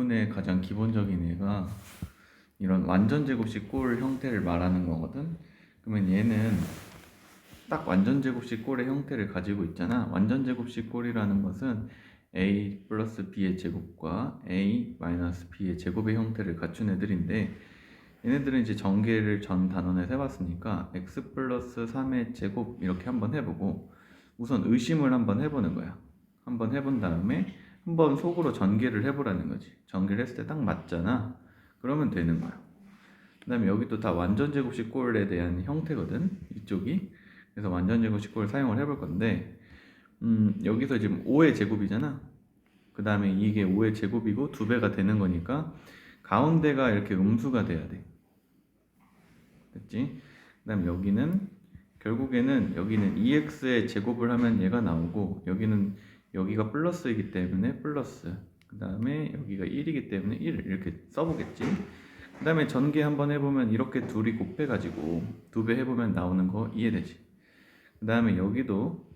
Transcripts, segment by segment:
미분의 가장 기본적인 애가 이런 완전 제곱식 꼴 형태를 말하는 거거든. 그러면 얘는 딱 완전 제곱식 꼴의 형태를 가지고 있잖아. 완전 제곱식 꼴이라는 것은 a 플러스 b의 제곱과 a 마이너스 b의 제곱의 형태를 갖춘 애들인데 얘네들은 이제 전개를 전 단원에 해봤으니까 x 플러스 3의 제곱 이렇게 한번 해보고 우선 의심을 한번 해보는 거야. 한번 해본 다음에 한번 속으로 전개를 해보라는 거지. 전개를 했을 때 딱 맞잖아. 그러면 되는 거야. 그 다음에 여기 또다 완전 제곱식 꼴에 대한 형태거든. 이쪽이. 그래서 완전 제곱식 꼴을 사용을 해볼 건데 음, 여기서 지금 5의 제곱이잖아. 그 다음에 이게 5의 제곱이고 두 배가 되는 거니까 가운데가 이렇게 음수가 돼야 돼. 됐지? 그 다음 여기는 결국에는 여기는 2x의 제곱을 하면 얘가 나오고 여기는 여기가 플러스이기 때문에 플러스. 그 다음에 여기가 1이기 때문에 1 이렇게 써보겠지? 그 다음에 전개 한번 해보면 이렇게 둘이 곱해가지고 두 배 해보면 나오는 거 이해되지? 그 다음에 여기도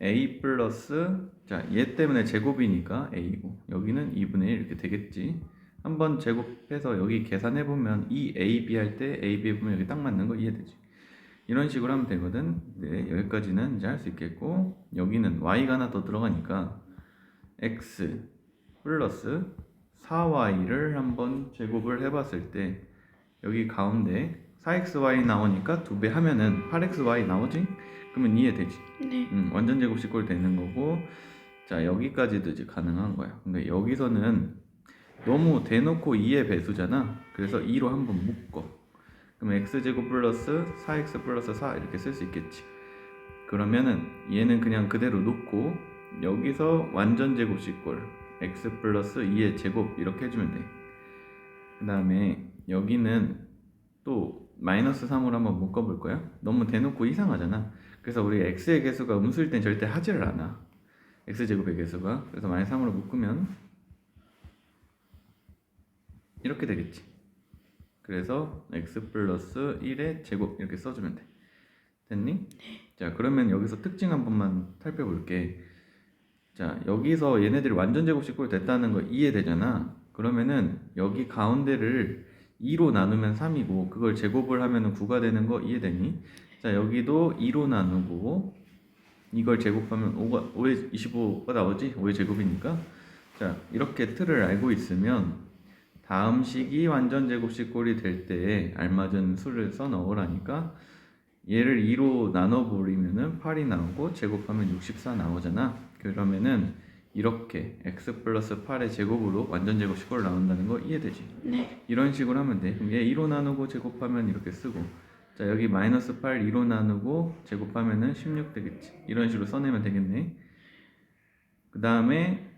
a 플러스 자 얘 때문에 제곱이니까 a고. 여기는 2분의 1 이렇게 되겠지? 한번 제곱해서 여기 계산해보면 이 a, b 할 때 a, b 해보면 여기 딱 맞는 거 이해되지 이런 식으로 하면 되거든 네 여기까지는 이제 할 수 있겠고 여기는 y가 하나 더 들어가니까 x 플러스 4y를 한번 제곱을 해봤을 때 여기 가운데 4xy 나오니까 두 배 하면은 8xy 나오지? 그러면 이해되지? 네. 음, 완전 제곱식 꼴 되는 거고 자 여기까지도 이제 가능한 거야 근데 여기서는 너무 대놓고 2의 배수잖아 그래서 2로 한번 묶어 그럼 x제곱 플러스 4x 플러스 4 이렇게 쓸 수 있겠지. 그러면은 얘는 그냥 그대로 놓고 여기서 완전 제곱식 꼴 x 플러스 2의 제곱 이렇게 해주면 돼 그 다음에 여기는 또 마이너스 3으로 한번 묶어볼 거야. 너무 대놓고 이상하잖아. 그래서 우리 x의 개수가 음수일 땐 절대 하지를 않아. x제곱의 개수가. 그래서 마이너스 3으로 묶으면 이렇게 되겠지 그래서 x 플러스 1의 제곱 이렇게 써주면 돼 됐니? 자 그러면 여기서 특징 한 번만 살펴볼게 자 여기서 얘네들이 완전 제곱식 꼴 됐다는 거 이해되잖아 그러면은 여기 가운데를 2로 나누면 3이고 그걸 제곱을 하면 9가 되는 거 이해되니? 자 여기도 2로 나누고 이걸 제곱하면 5가 5의 25가 나오지? 5의 제곱이니까 자 이렇게 틀을 알고 있으면 다음 식이 완전 제곱식 꼴이 될때 알맞은 수를 써 넣으라니까 얘를 2로 나눠 버리면은 8이 나오고 제곱하면 64 나오잖아 그러면은 이렇게 x 플러스 8의 제곱으로 완전 제곱식 꼴 나온다는 거 이해되지? 네. 이런 식으로 하면 돼. 그럼 얘 2로 나누고 제곱하면 이렇게 쓰고. 자, 여기 마이너스 8 2로 나누고 제곱하면은 16 되겠지. 이런 식으로 써내면 되겠네. 그 다음에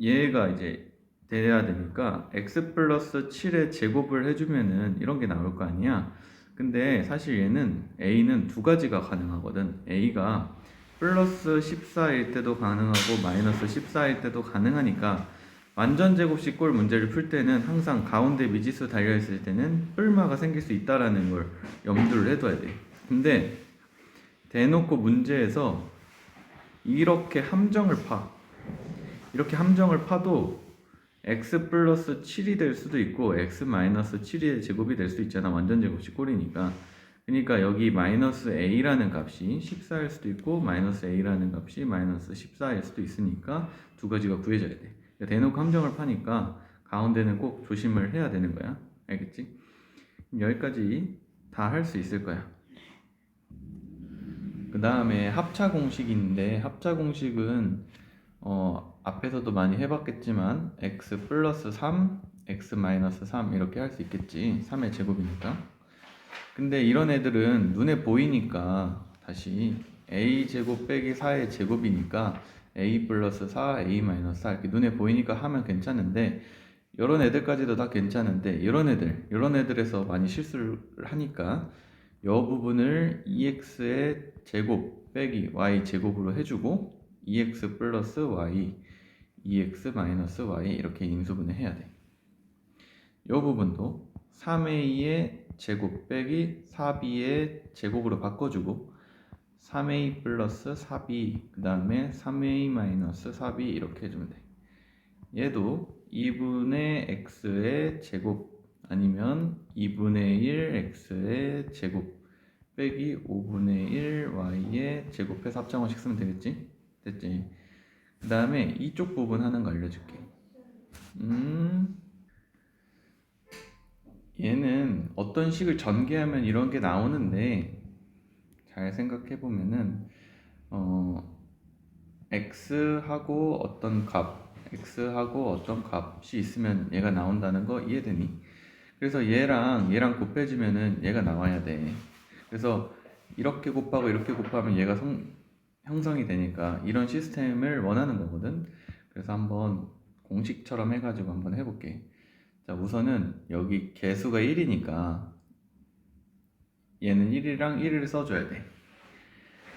얘가 이제 돼야 되니까 x 플러스 7의 제곱을 해주면은 이런 게 나올 거 아니야. 근데 사실 얘는 a는 두 가지가 가능하거든. a가 플러스 14일 때도 가능하고 마이너스 14일 때도 가능하니까 완전 제곱식 꼴 문제를 풀 때는 항상 가운데 미지수 달려 있을 때는 뿔마가 생길 수 있다라는 걸 염두를 해둬야 돼. 근데 대놓고 문제에서 이렇게 함정을 파. 이렇게 함정을 파도 x 플러스 7이 될 수도 있고 x 마이너스 7의 제곱이 될 수도 있잖아. 완전 제곱식 꼴이니까. 그러니까 여기 마이너스 a라는 값이 14일 수도 있고 마이너스 a라는 값이 마이너스 14일 수도 있으니까 두 가지가 구해져야 돼. 그러니까 대놓고 함정을 파니까 가운데는 꼭 조심을 해야 되는 거야. 알겠지? 여기까지 다 할 수 있을 거야. 그 다음에 합차 공식인데 합차 공식은 어, 앞에서도 많이 해봤겠지만 x 플러스 3, x 마이너스 3 이렇게 할 수 있겠지. 3의 제곱이니까. 근데 이런 애들은 눈에 보이니까 다시 a 제곱 빼기 4의 제곱이니까 a 플러스 4, a 마이너스 4 이렇게 눈에 보이니까 하면 괜찮은데 이런 애들까지도 다 괜찮은데 이런 애들 이런 애들에서 많이 실수를 하니까 이 부분을 2x의 제곱 빼기 y 제곱으로 해주고 2x 플러스 y 2x 마이너스 y 이렇게 인수분해 해야 돼. 이 부분도 3a의 제곱 빼기 4b의 제곱으로 바꿔주고 3a 플러스 4b 그 다음에 3a 마이너스 4b 이렇게 해주면 돼. 얘도 2분의 x의 제곱 아니면 2분의 1 x의 제곱 빼기 5분의 1 y의 제곱해서 합장원식 쓰면 되겠지? 됐지? 그 다음에 이쪽 부분 하는 거 알려줄게. 음, 얘는 어떤 식을 전개하면 이런 게 나오는데 잘 생각해 보면은 어 x하고 어떤 값 x하고 어떤 값이 있으면 얘가 나온다는 거 이해되니? 그래서 얘랑 얘랑 곱해지면은 얘가 나와야 돼. 그래서 이렇게 곱하고 이렇게 곱하면 얘가 성, 형성이 되니까 이런 시스템을 원하는 거거든. 그래서 한번 공식처럼 해가지고 한번 해볼게. 자, 우선은 여기 개수가 1이니까 얘는 1이랑 1을 써줘야 돼.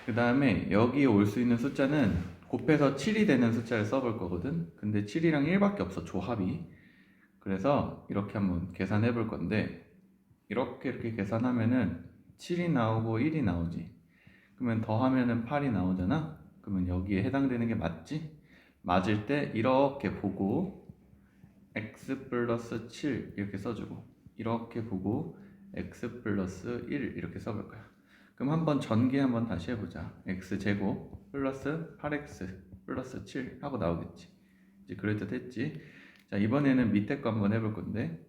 그 다음에 여기에 올 수 있는 숫자는 곱해서 7이 되는 숫자를 써볼 거거든. 근데 7이랑 1밖에 없어, 조합이. 그래서 이렇게 한번 계산해 볼 건데, 이렇게 이렇게 계산하면은 7이 나오고 1이 나오지. 그러면 더하면은 8이 나오잖아? 그러면 여기에 해당되는 게 맞지? 맞을 때 이렇게 보고, x 플러스 7 이렇게 써주고, 이렇게 보고, x 플러스 1 이렇게 써볼 거야. 그럼 한번 전개 한번 다시 해보자. x 제곱 플러스 8x 플러스 7 하고 나오겠지. 이제 그럴듯했지. 자 이번에는 밑에 거 한번 해볼 건데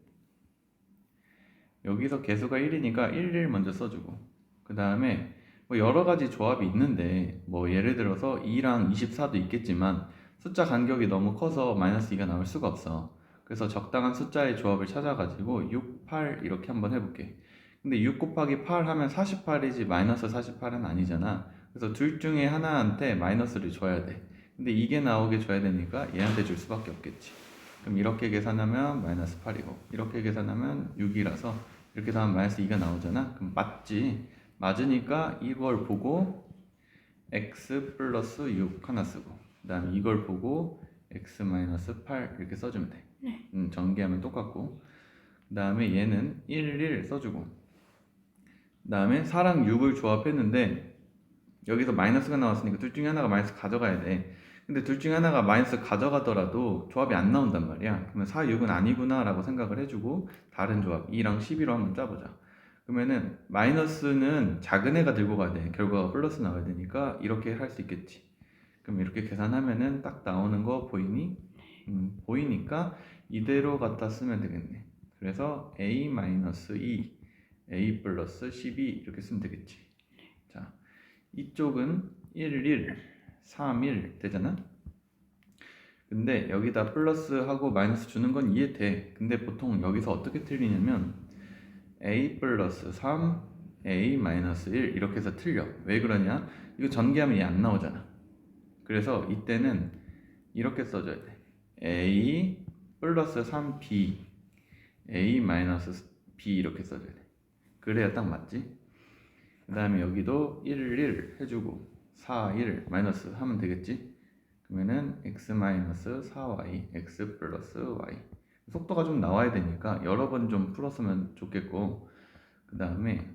여기서 개수가 1이니까 1을 먼저 써주고 그 다음에 뭐 여러 가지 조합이 있는데 뭐 예를 들어서 2랑 24도 있겠지만 숫자 간격이 너무 커서 마이너스 2가 나올 수가 없어. 그래서 적당한 숫자의 조합을 찾아가지고 6, 8 이렇게 한번 해볼게. 근데 6 곱하기 8 하면 48이지 마이너스 48은 아니잖아. 그래서 둘 중에 하나한테 마이너스를 줘야 돼. 근데 이게 나오게 줘야 되니까 얘한테 줄 수밖에 없겠지. 그럼 이렇게 계산하면 마이너스 8이고 이렇게 계산하면 6이라서 이렇게 하면 마이너스 2가 나오잖아. 그럼 맞지. 맞으니까 이걸 보고 x 플러스 6 하나 쓰고 그 다음에 이걸 보고 x 마이너스 8 이렇게 써주면 돼. 네. 음, 전개하면 똑같고 그 다음에 얘는 1, 1 써주고 그 다음에 4랑 6을 조합했는데 여기서 마이너스가 나왔으니까 둘 중에 하나가 마이너스 가져가야 돼 근데 둘 중에 하나가 마이너스 가져가더라도 조합이 안 나온단 말이야 그러면 4, 6은 아니구나 라고 생각을 해주고 다른 조합 2랑 11로 한번 짜보자 그러면은 마이너스는 작은 애가 들고 가야 돼 결과가 플러스 나와야 되니까 이렇게 할 수 있겠지 그럼 이렇게 계산하면은 딱 나오는 거 보이니? 음, 보이니까 이대로 갖다 쓰면 되겠네 그래서 a-2 a 플러스 12 이렇게 쓰면 되겠지. 자, 이쪽은 1, 1, 3, 1 되잖아? 근데 여기다 플러스 하고 마이너스 주는 건 이해돼. 근데 보통 여기서 어떻게 틀리냐면 a 플러스 3, a 마이너스 1 이렇게 해서 틀려. 왜 그러냐? 이거 전개하면 얘 안 나오잖아. 그래서 이때는 이렇게 써줘야 돼. a 플러스 3b a 마이너스 b 이렇게 써줘야 돼. 그래야 딱 맞지? 그 다음에 여기도 1, 1 해주고 4, 1 마이너스 하면 되겠지? 그러면은 x 마이너스 4y, x 플러스 y 속도가 좀 나와야 되니까 여러 번 좀 풀었으면 좋겠고 그 다음에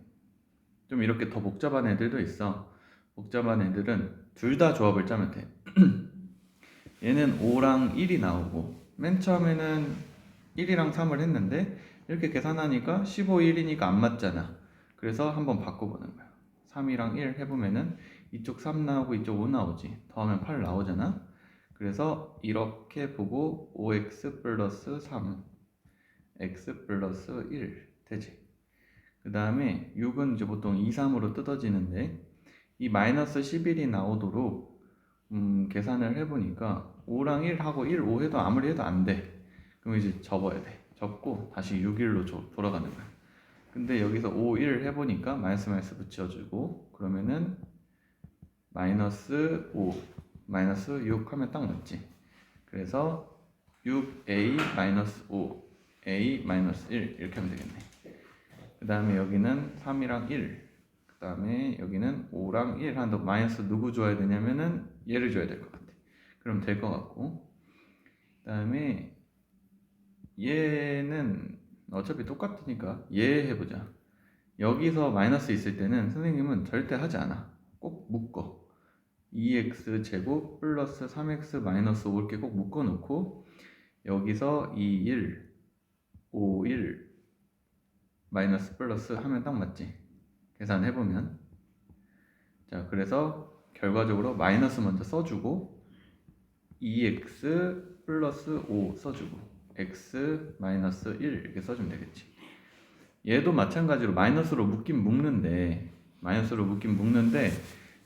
좀 이렇게 더 복잡한 애들도 있어 복잡한 애들은 둘 다 조합을 짜면 돼 얘는 5랑 1이 나오고 맨 처음에는 1이랑 3을 했는데 이렇게 계산하니까 15, 1이니까 안 맞잖아. 그래서 한번 바꿔보는 거야. 3이랑 1 해보면은 이쪽 3 나오고 이쪽 5 나오지. 더하면 8 나오잖아. 그래서 이렇게 보고 5x 플러스 3, x 플러스 1 되지. 그 다음에 6은 이제 보통 2, 3으로 뜯어지는데 이 마이너스 11이 나오도록 음, 계산을 해보니까 5랑 1 하고 1, 5 해도 아무리 해도 안 돼. 그럼 이제 접어야 돼. 접고 다시 6일로 돌아가는 거야. 근데 여기서 5, 1 해보니까 마이너스 마이너스 붙여주고 그러면은 마이너스 5, 마이너스 6 하면 딱 맞지. 그래서 6a 마이너스 5, a 마이너스 1 이렇게 하면 되겠네. 그 다음에 여기는 3이랑 1, 그 다음에 여기는 5랑 1 한다. 마이너스 누구 줘야 되냐면은 얘를 줘야 될 것 같아. 그럼 될 것 같고. 그 다음에 얘는 어차피 똑같으니까 얘 해보자. 여기서 마이너스 있을 때는 선생님은 절대 하지 않아. 꼭 묶어. 2x 제곱 플러스 3x 마이너스 5 이렇게 꼭 묶어 놓고 여기서 2, 1, 5, 1 마이너스 플러스 하면 딱 맞지? 계산해 보면. 자 그래서 결과적으로 마이너스 먼저 써주고 2x 플러스 5 써주고 x 마이너스 1 이렇게 써주면 되겠지. 얘도 마찬가지로 마이너스로 묶긴 묶는데 마이너스로 묶긴 묶는데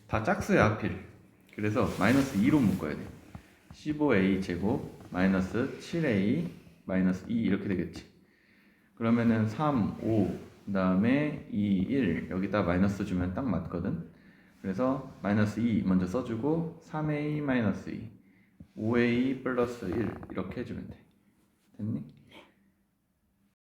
다 짝수야 하필 그래서 마이너스 2로 묶어야 돼 15a 제곱 마이너스 7a 마이너스 2 이렇게 되겠지. 그러면은 3, 5, 그 다음에 2, 1 여기다 마이너스 주면 딱 맞거든. 그래서 마이너스 2 먼저 써주고 3a 마이너스 2 5a 플러스 1 이렇게 해주면 돼. 됐니?